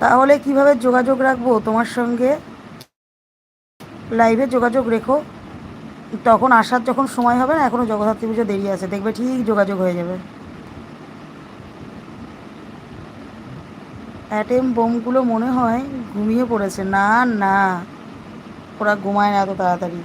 তাহলে কীভাবে যোগাযোগ রাখব তোমার সঙ্গে? লাইভে যোগাযোগ রেখো। তখন আসার যখন সময় হবে না এখনও জগদ্ধাত্রী পুজো দেরি আছে। দেখবে ঠিক যোগাযোগ হয়ে যাবে। অ্যাটেম বোমগুলো মনে হয় ঘুমিয়ে পড়েছে। না না। ওরা ঘুমায় না এত তাড়াতাড়ি।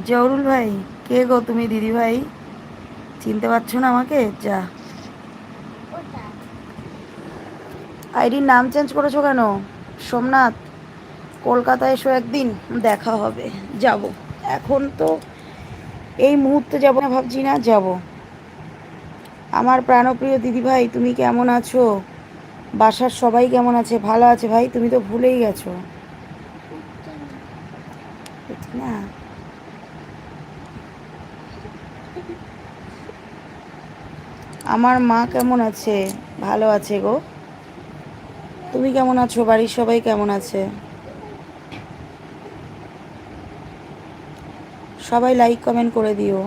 জহরুল ভাই, কে গো তুমি দিদি ভাই? চিনতে পারছ না আমাকে? যা। আইডির নাম চেঞ্জ করেছ কেন? সোমনাথ, কলকাতায় এসো একদিন, দেখা হবে। যাব। এখন তো এই মুহূর্তে যাব না, ভাবছি না, যাব। আমার প্রাণপ্রিয় দিদিভাই তুমি কেমন আছো? বাসার সবাই কেমন আছে? ভালো আছে ভাই? তুমি তো ভুলেই গেছো। না। আমার মা কেমন আছে? ভালো আছে গো। তুমি কেমন আছো? বাড়ির সবাই কেমন আছে? সবাই লাইক কমেন্ট করে দিও।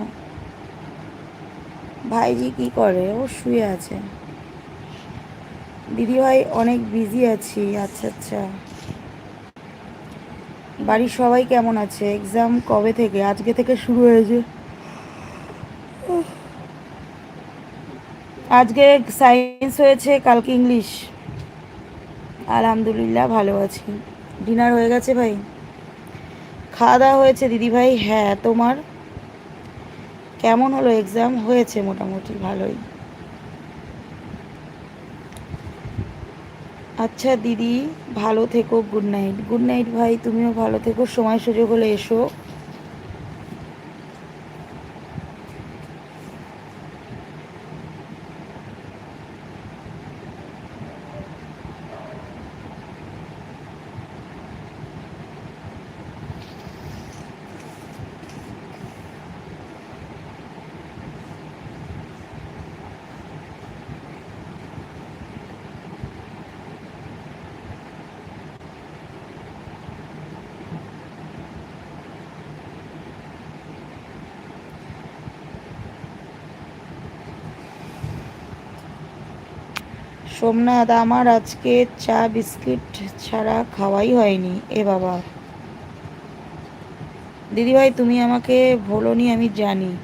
ভাইজি কি করে? ও শুয়ে আছে। দিদি ভাই অনেক বিজি আছি। আচ্ছা আচ্ছা। বাড়ির সবাই কেমন আছে? এক্সাম কবে থেকে? আজকে থেকে শুরু হয়েছে। আজকে সায়েন্স হয়েছে, কালকে ইংলিশ আলহামদুলিল্লাহ, ভালো আছি। ডিনার হয়ে গেছে ভাই? খাওয়া দাওয়া হয়েছে দিদি ভাই? হ্যাঁ তোমার? কেমন হলো এক্সাম হয়েছে মোটামুটি, ভালোই। আচ্ছা দিদি, ভালো থেকো গুড নাইট গুড নাইট ভাই, তুমিও ভালো থেকো, সময় সুযোগ হলে এসো। সোমনাথ, আমার আজকে চা, বিস্কিট ছাড়া খাওয়াই হয়নি। এ বাবা। দিদিভাই, তুমি আমাকে ভোলোনি, আমি জানি।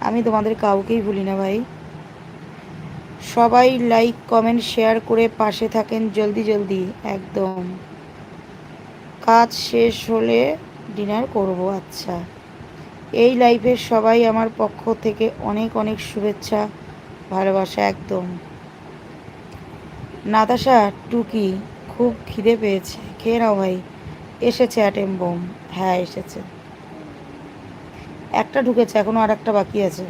আমি তোমাদের কাউকেই ভুলি না ভাই। সবাই লাইক কমেন্ট শেয়ার করে পাশে থাকেন জলদি জলদি, একদম। কাজ শেষ হলে ডিনার করব আচ্ছা। এই লাইফের সবাই আমার পক্ষ থেকে অনেক অনেক শুভেচ্ছা, ভালোবাসা, একদম। নাতাশা টুকি খুব খিদে পেয়েছে। খেয়ে নাও ভাই। এসেছে অ্যাটেম বোম হ্যাঁ এসেছে। একটা ঢুকেছে এখনও আর একটা বাকি আছে।